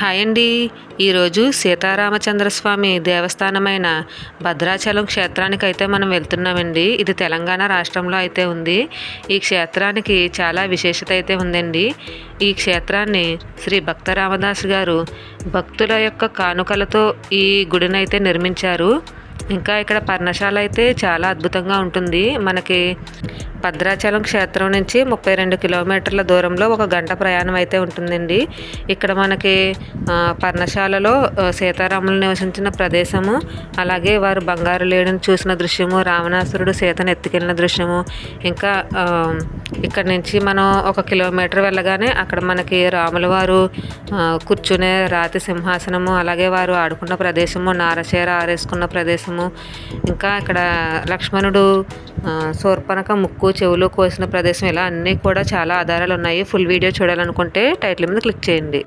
Hi అండి. ఈరోజు సీతారామచంద్ర స్వామి దేవస్థానమైన భద్రాచలం క్షేత్రానికి అయితే మనం వెళ్తున్నామండి. ఇది తెలంగాణ రాష్ట్రంలో అయితే ఉంది. ఈ క్షేత్రానికి చాలా విశేషత అయితే ఉందండి. ఈ క్షేత్రాన్ని శ్రీ భక్త రామదాస్ గారు భక్తుల యొక్క కానుకలతో ఈ గుడిని అయితే నిర్మించారు. ఇంకా ఇక్కడ పర్ణశాల అయితే చాలా అద్భుతంగా ఉంటుంది. మనకి భద్రాచలం క్షేత్రం నుంచి ముప్పై రెండు కిలోమీటర్ల దూరంలో ఒక గంట ప్రయాణం అయితే ఉంటుందండి. ఇక్కడ మనకి పర్ణశాలలో సీతారాములు నివసించిన ప్రదేశము అలాగే వారు బంగారు లేడిని చూసిన దృశ్యము రావణాసురుడు సీతను ఎత్తుకెళ్ళిన దృశ్యము. ఇంకా ఇక్కడ నుంచి మనం ఒక కిలోమీటర్ వెళ్ళగానే అక్కడ మనకి రాముల వారు కూర్చునే రాతి సింహాసనము అలాగే వారు ఆడుకున్న ప్రదేశము నారచీర ఆరేసుకున్న ప్రదేశము. ఇంకా ఇక్కడ లక్ష్మణుడు శూర్పణక ముక్కు చెవులు కోసిన ప్రదేశం ఇలా అన్నీ కూడా చాలా ఆధారాలు ఉన్నాయి. ఫుల్ వీడియో చూడాలనుకుంటే టైటిల్ మీద క్లిక్ చేయండి.